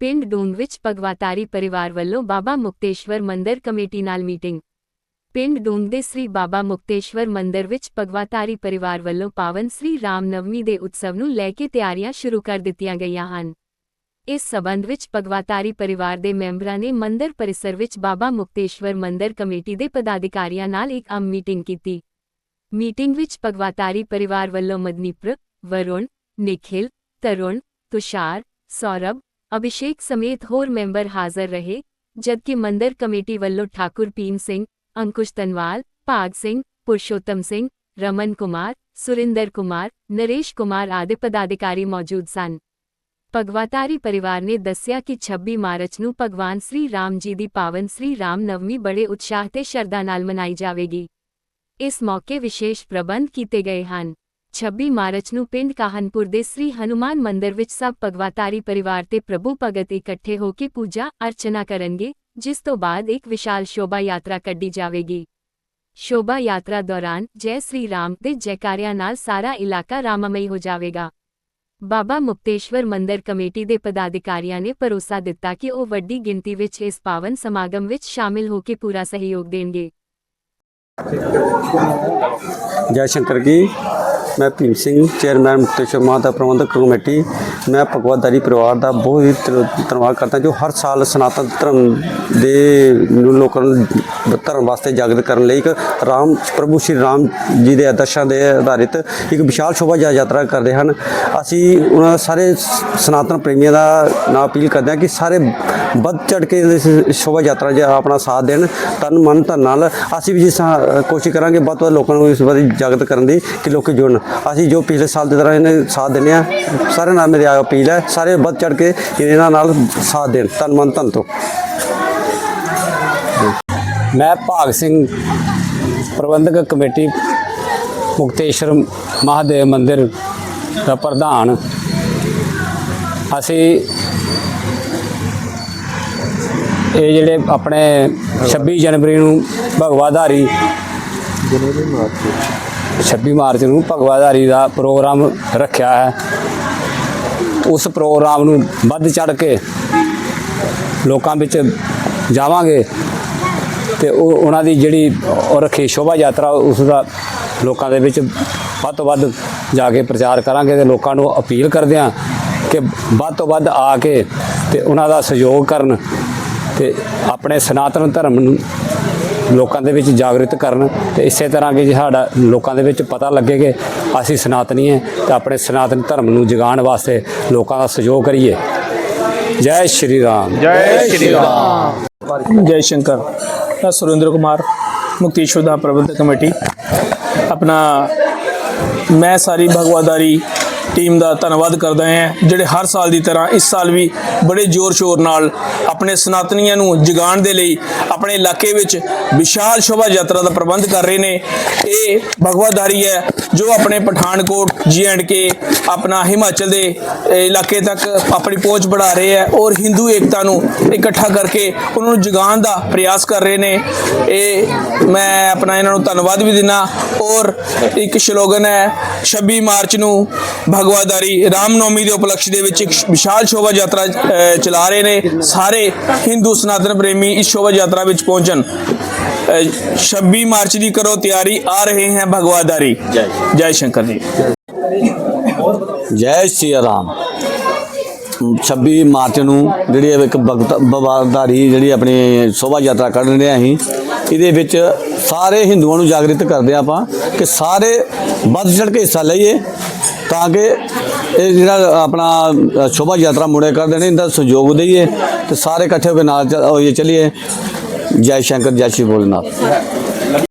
ਪਿੰਡ ਡੂੰਗ ਵਿੱਚ ਭਗਵਾਤਾਰੀ ਪਰਿਵਾਰ ਵੱਲੋਂ ਬਾਬਾ ਮੁਕਤੇਸ਼ਵਰ ਮੰਦਿਰ ਕਮੇਟੀ ਨਾਲ ਮੀਟਿੰਗ। ਪਿੰਡ ਡੂੰਗ ਦੇ ਸ੍ਰੀ ਬਾਬਾ ਮੁਕਤੇਸ਼ਵਰ ਮੰਦਿਰ ਵਿੱਚ ਭਗਵਾਤਾਰੀ ਪਰਿਵਾਰ ਵੱਲੋਂ ਪਾਵਨ ਸ੍ਰੀ ਰਾਮ ਨਵਮੀ ਦੇ ਉਤਸਵ ਨੂੰ ਲੈ ਕੇ ਤਿਆਰੀਆਂ ਸ਼ੁਰੂ ਕਰ ਦਿੱਤੀਆਂ ਗਈਆਂ ਹਨ। ਇਸ ਸਬੰਧ ਵਿੱਚ ਭਗਵਾਤਾਰੀ ਪਰਿਵਾਰ ਦੇ ਮੈਂਬਰਾਂ ਨੇ ਮੰਦਿਰ ਪਰਿਸਰ ਵਿੱਚ ਬਾਬਾ ਮੁਕਤੇਸ਼ਵਰ ਮੰਦਿਰ ਕਮੇਟੀ ਦੇ ਪਦਾਧਿਕਾਰੀਆਂ ਨਾਲ ਇੱਕ ਆਮ ਮੀਟਿੰਗ ਕੀਤੀ। ਮੀਟਿੰਗ ਵਿੱਚ ਭਗਵਾਤਾਰੀ ਪਰਿਵਾਰ ਵੱਲੋਂ ਮਦਨੀਪੁਰ, ਵਰੁਣ ਨਿਖਿਲ ਤਰੁਣ, ਤੁਸ਼ਾਰ, ਸੌਰਭ ਅਭਿਸ਼ੇਕ ਸਮੇਤ ਹੋਰ ਮੈਂਬਰ ਹਾਜ਼ਰ ਰਹੇ ਜਦਕਿ ਮੰਦਿਰ ਕਮੇਟੀ ਵੱਲੋਂ ਠਾਕੁਰ ਭੀਮ ਸਿੰਘ ਅੰਕੁਸ਼ ਤਨਵਾਲ ਭਾਗ ਸਿੰਘ ਪੁਰਸ਼ੋਤਮ ਸਿੰਘ ਰਮਨ ਕੁਮਾਰ ਸੁਰਿੰਦਰ ਕੁਮਾਰ ਨਰੇਸ਼ ਕੁਮਾਰ ਆਦਿ ਪਦਾਧਿਕਾਰੀ ਮੌਜੂਦ ਸਨ ਭਗਵਾਤਾਰੀ ਪਰਿਵਾਰ ਨੇ ਦੱਸਿਆ ਕਿ 26 ਮਾਰਚ ਨੂੰ ਭਗਵਾਨ ਸ੍ਰੀ ਰਾਮ ਜੀ ਦੀ ਪਾਵਨ ਸ੍ਰੀ ਰਾਮ ਨਵਮੀ ਬੜੇ ਉਤਸ਼ਾਹ ਤੇ ਸ਼ਰਧਾ ਨਾਲ ਮਨਾਈ ਜਾਵੇਗੀ ਇਸ ਮੌਕੇ ਵਿਸ਼ੇਸ਼ ਪ੍ਰਬੰਧ ਕੀਤੇ ਗਏ ਹਨ 26 ਮਾਰਚ ਨੂੰ ਪਿੰਡ ਕਾਹਨਪੁਰ ਦੇ ਸ੍ਰੀ ਹਨੂਮਾਨ ਮੰਦਿਰ ਵਿੱਚ ਸਭ ਭਗਵਾਤਾਰੀ ਪਰਿਵਾਰ ਤੇ ਪ੍ਰਭੂ ਭਗਤ ਇਕੱਠੇ ਹੋ ਕੇ ਪੂਜਾ ਅਰਚਨਾ ਕਰਨਗੇ ਜਿਸ ਤੋਂ ਬਾਅਦ ਇੱਕ ਵਿਸ਼ਾਲ ਸ਼ੋਭਾ ਯਾਤਰਾ ਕੱਢੀ ਜਾਵੇਗੀ ਸ਼ੋਭਾ ਯਾਤਰਾ ਦੌਰਾਨ ਜੈ ਸ੍ਰੀ ਰਾਮ ਦੇ ਜੈਕਾਰਿਆਂ ਨਾਲ ਸਾਰਾ ਇਲਾਕਾ ਰਾਮਮਈ ਹੋ ਜਾਵੇਗਾ ਬਾਬਾ ਮੁਕਤੇਸ਼ਵਰ ਮੰਦਿਰ ਕਮੇਟੀ ਦੇ ਪਦਾਧਿਕਾਰੀਆਂ ਨੇ ਭਰੋਸਾ ਦਿੱਤਾ ਕਿ ਉਹ ਵੱਡੀ ਗਿਣਤੀ ਵਿੱਚ ਇਸ ਪਾਵਨ ਸਮਾਗਮ ਵਿੱਚ ਸ਼ਾਮਿਲ ਹੋ ਕੇ ਪੂਰਾ ਸਹਿਯੋਗ ਦੇਣਗੇ ਜੈ ਸ਼ੰਕਰ ਜੀ ਮੈਂ ਭੀਮ ਸਿੰਘ ਚੇਅਰਮੈਨ ਮੁਕਤੇਸ਼ਵਰ ਮਾਤਾ ਪ੍ਰਬੰਧਕ ਕਮੇਟੀ ਮੈਂ ਭਗਵਤਦਾਰੀ ਪਰਿਵਾਰ ਦਾ ਬਹੁਤ ਹੀ ਧੰਨ- ਧੰਨਵਾਦ ਕਰਦਾ ਜੋ ਹਰ ਸਾਲ ਸਨਾਤਨ ਧਰਮ ਦੇ ਨੂੰ ਲੋਕਾਂ ਨੂੰ ਧਰਮ ਵਾਸਤੇ ਜਾਗਰਤ ਕਰਨ ਲਈ ਇੱਕ ਰਾਮ, ਪ੍ਰਭੂ ਸ਼੍ਰੀ ਰਾਮ ਜੀ ਦੇ ਆਦਰਸ਼ਾਂ ਦੇ ਆਧਾਰਿਤ ਇੱਕ ਵਿਸ਼ਾਲ ਸ਼ੋਭਾ ਯਾਤਰਾ ਕਰਦੇ ਹਨ। ਅਸੀਂ ਉਹਨਾਂ ਸਾਰੇ ਸ- ਸਨਾਤਨ ਪ੍ਰੇਮੀਆਂ ਦਾ ਨਾਲ ਅਪੀਲ ਕਰਦੇ ਹਾਂ ਕਿ ਸਾਰੇ ਵੱਧ ਚੜ ਕੇ ਇਸ ਸ਼ੋਭਾ ਯਾਤਰਾ 'ਚ ਆਪਣਾ ਸਾਥ ਦੇਣ। ਤਨ, ਮਨ, ਧਨ ਨਾਲ ਅਸੀਂ ਵੀ ਜਿਸ ਕੋਸ਼ਿਸ਼ ਕਰਾਂਗੇ ਵੱਧ ਤੋਂ ਵੱਧ ਲੋਕਾਂ ਨੂੰ ਇਸ ਬਾਰੇ ਜਾਗਰਤ ਕਰਨ ਦੀ ਕਿ ਲੋਕ ਜੁੜਨ। ਅਸੀਂ ਜੋ ਪਿਛਲੇ ਸਾਲ ਦੀ ਤਰ੍ਹਾਂ ਇਹਨੇ ਸਾਥ ਦਿੰਦੇ ਆ ਸਾਰੇ ਨਾਲ ਮੇਰੀ ਅਪੀਲ ਹੈ, ਸਾਰੇ ਵੱਧ ਚੜ ਕੇ ਇਹਨਾਂ ਨਾਲ ਸਾਥ ਦੇਣ। ਤਨ ਮਨ ਧਨ ਤੋਂ। ਮੈਂ ਭਾਗ ਸਿੰਘ ਪ੍ਰਬੰਧਕ ਕਮੇਟੀ ਮੁਕਤੇਸ਼ਵਰ ਮਹਾਦੇਵ ਮੰਦਿਰ ਦਾ ਪ੍ਰਧਾਨ। ਅਸੀਂ ਇਹ ਜਿਹੜੇ ਆਪਣੇ 26 ਜਨਵਰੀ ਨੂੰ ਭਗਵਾਧਾਰੀ 26 ਮਾਰਚ ਨੂੰ ਭਗਵਾਧਾਰੀ ਦਾ ਪ੍ਰੋਗਰਾਮ ਰੱਖਿਆ ਹੈ। ਉਸ ਪ੍ਰੋਗਰਾਮ ਨੂੰ ਵੱਧ ਚੜ ਕੇ ਲੋਕਾਂ ਵਿੱਚ ਜਾਵਾਂਗੇ ਤੇ ਉਹ ਉਹਨਾਂ ਦੀ ਜਿਹੜੀ ਉਹ ਰੱਖੀ ਸ਼ੋਭਾ ਯਾਤਰਾ, ਉਸ ਦਾ ਲੋਕਾਂ ਦੇ ਵਿੱਚ ਵੱਧ ਤੋਂ ਵੱਧ ਜਾ ਕੇ ਪ੍ਰਚਾਰ ਕਰਾਂਗੇ ਤੇ ਲੋਕਾਂ ਨੂੰ ਅਪੀਲ ਕਰਦੇ ਹਾਂ ਕਿ ਵੱਧ ਤੋਂ ਵੱਧ ਆ ਕੇ ਤੇ ਉਹਨਾਂ ਦਾ ਸਹਿਯੋਗ ਕਰਨ ਤੇ ਆਪਣੇ ਸਨਾਤਨ ਧਰਮ ਨੂੰ ਲੋਕਾਂ ਦੇ ਵਿੱਚ ਜਾਗਰਿਤ ਕਰਨ ਤੇ ਇਸੇ ਤਰ੍ਹਾਂ ਕਿ ਸਾਡਾ ਲੋਕਾਂ ਦੇ ਵਿੱਚ ਪਤਾ ਲੱਗੇ ਕਿ ਅਸੀਂ ਸਨਾਤਨੀ ਹੈ ਤੇ ਆਪਣੇ ਸਨਾਤਨ ਧਰਮ ਨੂੰ ਜਗਾਉਣ ਵਾਸਤੇ ਲੋਕਾਂ ਦਾ ਸਹਿਯੋਗ ਕਰੀਏ। ਜੈ ਸ਼੍ਰੀ ਰਾਮ। ਜੈ ਸ਼੍ਰੀ ਰਾਮ। ਜੈ ਸ਼ੰਕਰ। ਮੈਂ ਸੁਰਿੰਦਰ ਕੁਮਾਰ ਮੁਕਤੀਸ਼ੋਰ ਦਾ ਪ੍ਰਬੰਧਕ ਕਮੇਟੀ। ਆਪਣਾ ਮੈਂ ਸਾਰੀ ਭਗਵਾਦਾਰੀ ਟੀਮ ਦਾ ਧੰਨਵਾਦ ਕਰਦਾ ਹਾਂ, ਜਿਹੜੇ ਹਰ ਸਾਲ ਦੀ ਤਰ੍ਹਾਂ ਇਸ ਸਾਲ ਵੀ ਬੜੇ ਜ਼ੋਰ ਸ਼ੋਰ ਨਾਲ ਆਪਣੇ ਸਨਾਤਨੀਆਂ ਨੂੰ ਜਗਾਉਣ ਦੇ ਲਈ ਆਪਣੇ ਇਲਾਕੇ ਵਿੱਚ ਵਿਸ਼ਾਲ ਸ਼ੋਭਾ ਯਾਤਰਾ ਦਾ ਪ੍ਰਬੰਧ ਕਰ ਰਹੇ ਨੇ। ਇਹ ਭਗਵਾਦਾਰੀ ਹੈ ਜੋ ਆਪਣੇ ਪਠਾਨਕੋਟ ਜੀ ਐਂਡ ਕੇ ਆਪਣਾ ਹਿਮਾਚਲ ਦੇ ਇਲਾਕੇ ਤੱਕ ਆਪਣੀ ਪਹੁੰਚ ਬਣਾ ਰਹੇ ਹੈ ਔਰ ਹਿੰਦੂ ਏਕਤਾ ਨੂੰ ਇਕੱਠਾ ਕਰਕੇ ਉਹਨਾਂ ਨੂੰ ਜਗਾਉਣ ਦਾ ਪ੍ਰਯਾਸ ਕਰ ਰਹੇ ਨੇ। ਇਹ ਮੈਂ ਆਪਣਾ ਇਹਨਾਂ ਨੂੰ ਧੰਨਵਾਦ ਵੀ ਦਿਨਾ ਔਰ ਇੱਕ ਸ਼ਲੋਗਨ ਹੈ 26 ਮਾਰਚ ਨੂੰ ਭਗਵਾਦਾਰੀ ਰਾਮਨੌਮੀ ਦੇ ਉਪਲਕਸ਼ ਦੇ ਵਿੱਚ ਇੱਕ ਵਿਸ਼ਾਲ ਸ਼ੋਭਾ ਯਾਤਰਾ ਚਲਾ ਰਹੇ ਨੇ। ਸਾਰੇ ਹਿੰਦੂ ਸਨਾਤਨ ਪ੍ਰੇਮੀ ਇਸ ਸ਼ੋਭਾ ਯਾਤਰਾ ਵਿੱਚ ਪਹੁੰਚਣ। ਅਹ, 26 ਮਾਰਚ ਦੀ ਕਰੋ ਤਿਆਰੀ ਆ ਰਹੇ ਹੈ ਭਗਵਾਦਾਰੀ। ਜੈ ਸ਼ੰਕਰ ਜੀ। ਜੈ ਸ਼੍ਰੀ ਰਾਮ। 26 ਮਾਰਚ ਨੂੰ ਜਿਹੜੀ ਇੱਕ ਭਗਤ ਬਵਾਦਾਰੀ ਜਿਹੜੀ ਆਪਣੀ ਸ਼ੋਭਾ ਯਾਤਰਾ ਕੱਢ ਰਹੇ ਅਸੀਂ, ਇਹਦੇ ਵਿੱਚ ਸਾਰੇ ਹਿੰਦੂਆਂ ਨੂੰ ਜਾਗਰਿਤ ਕਰਦੇ ਹਾਂ ਆਪਾਂ ਕਿ ਸਾਰੇ ਵੱਧ ਚੜ ਕੇ ਹਿੱਸਾ ਲਈਏ ਤਾਂ ਕਿ ਇਹ ਜਿਹੜਾ ਆਪਣਾ ਸ਼ੋਭਾ ਯਾਤਰਾ ਮੁੜੇ ਕਰ ਦੇਣੇ, ਇਹਦਾ ਸਹਿਯੋਗ ਦਈਏ ਤੇ ਸਾਰੇ ਇਕੱਠੇ ਹੋ ਕੇ ਨਾਲ ਚ- ਹੋਈਏ, ਚੱਲੀਏ। ਜੈ ਸ਼ੰਕਰ, ਜੈ ਸ਼੍ਰੀ ਭੋਲੇਨਾਥ।